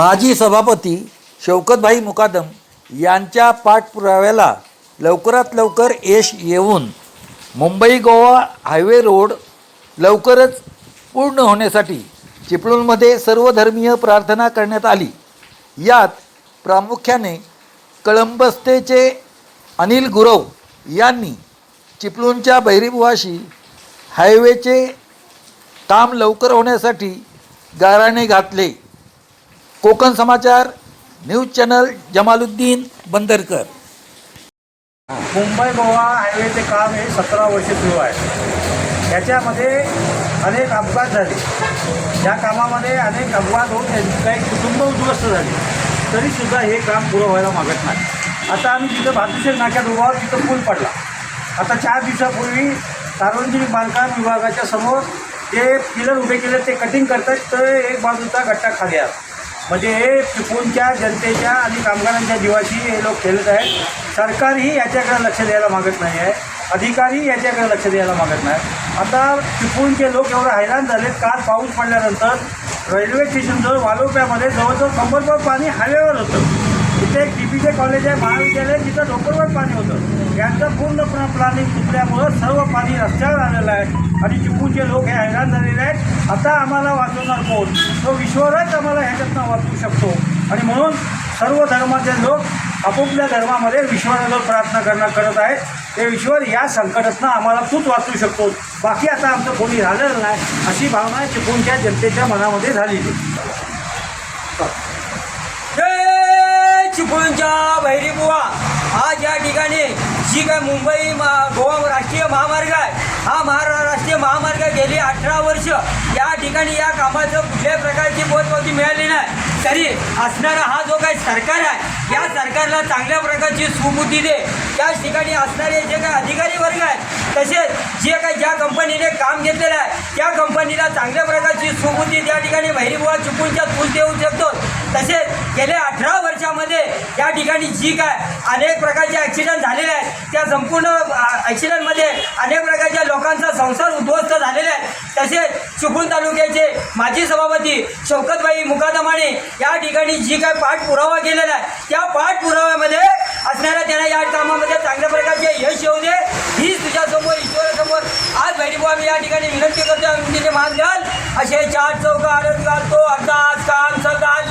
माजी सभापती शौकतभाई मुकादम यांच्या पाठपुराव्याला लवकरात लवकर यश येऊन मुंबई गोवा हायवे रोड लवकरच पूर्ण होण्यासाठी चिपळूणमध्ये सर्वधर्मीय प्रार्थना करण्यात आली. यात प्रामुख्याने कळंबस्तेचे अनिल गुरव यांनी चिपळूणच्या बैरीबुवाशी हायवेचे काम लवकर होण्यासाठी गाराणे घातले. Konkan Samachar news channel Jamaluddin Bandarkar. Mumbai Goa हायवेचे काम हे सतरा वर्ष सुरू आहे. याच्यामध्ये अनेक अपघात झाले. या कामामध्ये अनेक अपघात होऊन त्यांची काही कुटुंब उद्ध्वस्त झाली. तरीसुद्धा हे काम पुरं व्हायला मागत नाही. आता आम्ही तिथं भातुशेर नाक्यात उभा आहोत तिथं पूल पडला. आता चार दिवसापूर्वी सार्वजनिक बांधकाम विभागाच्या समोर जे पिलर उभे केले ते कटिंग करतात तर एक बाजूचा गट्टा खाली आला. म्हणजे हे चिपळूणच्या जनतेच्या आणि कामगारांच्या जीवाशी हे लोक खेळत आहेत. सरकारही याच्याकडे लक्ष द्यायला मागत नाही आहे. अधिकारी याच्याकडे लक्ष द्यायला मागत नाही. आता चिपळूणचे लोक एवढं हैराण झालेत. काल पाऊस पडल्यानंतर रेल्वे स्टेशनजवळ वालोप्यामध्ये जवळजवळ कंबरभर पाणी हायवेवर होतं. तिथे एक टीपीचे कॉलेज आहे महाविद्यालय तिथं डोंगरवर पाणी होतं. यांचं पूर्णपणे प्लॅनिंग चुकल्यामुळं सर्व पाणी रस्त्यावर आलेलं आहे. आणि चिपळूणचे लोक हे हैराण झालेले आहेत. आता आम्हाला वाचवणार कोण? तो ईश्वरच आम्हाला ह्याच्यातनं वाचवू शकतो. आणि म्हणून सर्व धर्माचे लोक आपापल्या धर्मामध्ये विश्वासावर प्रार्थना करणं करत आहेत. ते ईश्वर या संकटातनं आम्हाला तूच वाचू शकतो. बाकी आता आमचं कोणी झालेलं नाही. अशी भावना चिपळूणच्या जनतेच्या मनामध्ये झालेली. जय चिपळूणच्या भैरी बुवा. आज या ठिकाणी जी काय मुंबई मा गोवा राष्ट्रीय महामार्ग हा महाराष्ट्रीय महामार्ग गेली अठरा वर्ष. या ठिकाणी या कामाचं कुठल्याही प्रकारची पोचपावती मिळाली नाही. तरी असणारा हा जो काही सरकार आहे या सरकारला चांगल्या प्रकारची सुबुद्धी दे. त्याच ठिकाणी असणारे जे काही अधिकारी वर्ग आहेत तसेच जे काही ज्या कंपनीने काम घेतलेलं आहे त्या कंपनीला चांगल्या प्रकारची सुबुद्धी त्या ठिकाणी भैरीबुवा चुकूनच्या तूल देऊ शकतो. तसेच गेल्या अठरा वर्षामध्ये या ठिकाणी जी काय अनेक प्रकारचे ॲक्सिडेंट झालेले आहेत त्या संपूर्ण ॲक्सिडेंटमध्ये अनेक प्रकार लोकांचा संसार उद्ध्वस्त झालेला आहे. तसेच चिपळूण तालुक्याचे माजी सभापती शौकतबाई मुकादमाने या ठिकाणी जी काय पाठपुरावा केलेला आहे त्या पाठपुराव्यामध्ये असणाऱ्या त्यांना या कामामध्ये चांगल्या प्रकारचे यश येऊ दे. हीच तुझ्यासमोर ईश्वरासमोर आज भैरीबुवा मी या ठिकाणी विनंती करतो विनंतीचे मान द्याल असे चार चौका आरोग्य घालतो अर्धा आज काम सदान